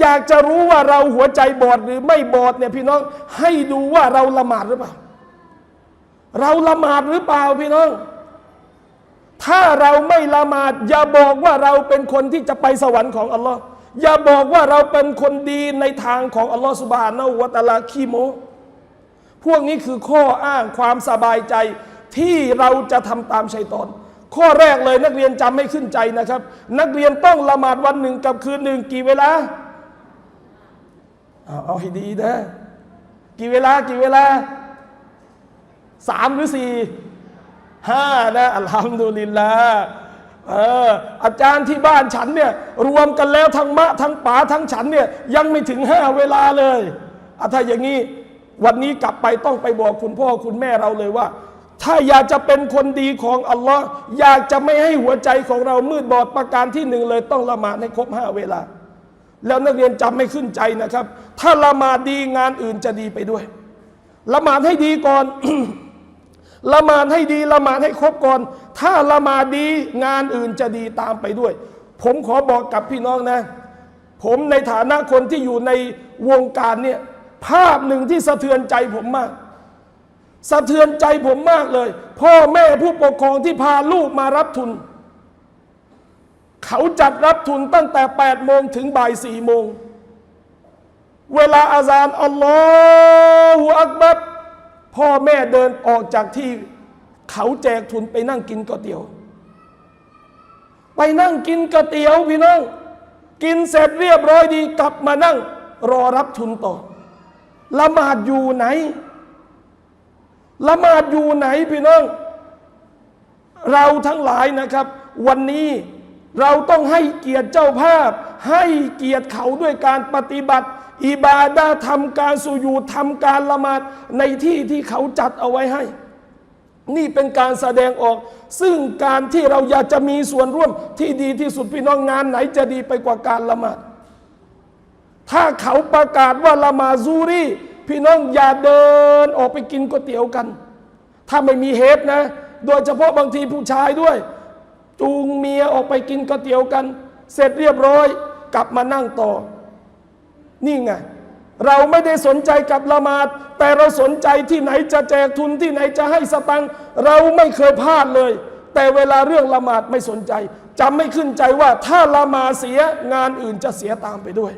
อยากจะรู้ว่าเราหัวใจบอดหรือไม่บอดเนี่ยพี่น้องให้ดูว่าเราละหมาดหรือเปล่า เราละหมาดหรือเปล่าพี่น้อง ถ้าเราไม่ละหมาด อย่าบอกว่าเราเป็นคนที่จะไปสวรรค์ของอัลลอฮ์อย่าบอกว่าเราเป็นคนดีในทางของอัลลอฮ์สุบฮานะวะตะอาลาขี้โม พวกนี้คือข้ออ้างความสบายใจที่เราจะทำตามชัยตอน ข้อแรกเลยนักเรียนจำไม่ขึ้นใจนะครับ นักเรียนต้องละหมาดวันหนึ่งกับคืนหนึ่งกี่เวลา เอาเอาให้ดีนะกี่เวลากี่เวลาสามหรือสี่ห้านะอัลฮัมดุลิลลาเอออาจารย์ที่บ้านฉันเนี่ยรวมกันแล้วทั้งมะทั้งป๋าทั้งฉันเนี่ยยังไม่ถึงห้าเวลาเลยอะถ้าอย่างนี้วันนี้กลับไปต้องไปบอกคุณพ่อคุณแม่เราเลยว่า ถ้าอยากจะเป็นคนดีของอัลลอฮ์อยากจะไม่ให้หัวใจของเรามืดบอดประการที่หนึ่งเลยต้องละหมาดให้ครบห้าเวลา แล้วนักเรียนจำไม่ขึ้นใจนะครับ ถ้าละหมาดดีงานอื่นจะดีไปด้วย ละหมาดให้ดีก่อน ละหมาดให้ดี ละหมาดให้ครบก่อน ถ้าละหมาดดีงานอื่นจะดีตามไปด้วย ผมขอบอกกับพี่น้องนะ ผมในฐานะคนที่อยู่ในวงการเนี่ยภาพหนึ่งที่สะเทือนใจผมมาก สะเทือนใจผมมากเลย พ่อแม่ผู้ปกครองที่พาลูกมารับทุน เขาจัดรับทุนตั้งแต่8โมงถึงบ่าย4โมง เวลาอาซานอัลลอฮฺอักบัรพ่อแม่เดินออกจากที่เขาแจกทุนไปนั่งกินก๋วยเตี๋ยว ไปนั่งกินก๋วยเตี๋ยวพี่น้อง กินเสร็จเรียบร้อยดีกลับมานั่งรอรับทุนต่อ ละหมาดอยู่ไหน ละหมาดอยู่ไหนพี่น้อง เราทั้งหลายนะครับ วันนี้ เราต้องให้เกียรติเจ้าภาพ ให้เกียรติเขาด้วยการปฏิบัติ อิบาดาทำการสุญูดทำการละหมาดในที่ที่เขาจัดเอาไว้ให้ นี่เป็นการแสดงออก ซึ่งการที่เราอยากจะมีส่วนร่วมที่ดีที่สุดพี่น้องงานไหนจะดีไปกว่าการละหมาดถ้าเขาประกาศว่าละหมาดซูรีพี่น้องอย่าเดินออกไปกินก๋วยเตี๋ยวกัน ถ้าไม่มีเหตุนะ โดยเฉพาะบางทีผู้ชายด้วย จูงเมียออกไปกินก๋วยเตี๋ยวกัน เสร็จเรียบร้อย กลับมานั่งต่อ นี่ไง เราไม่ได้สนใจกับละหมาด แต่เราสนใจที่ไหนจะแจกทุนที่ไหนจะให้สตังค์เราไม่เคยพลาดเลย แต่เวลาเรื่องละหมาดไม่สนใจจำไม่ขึ้นใจว่าถ้าละหมาดเสียงานอื่นจะเสียตามไปด้วย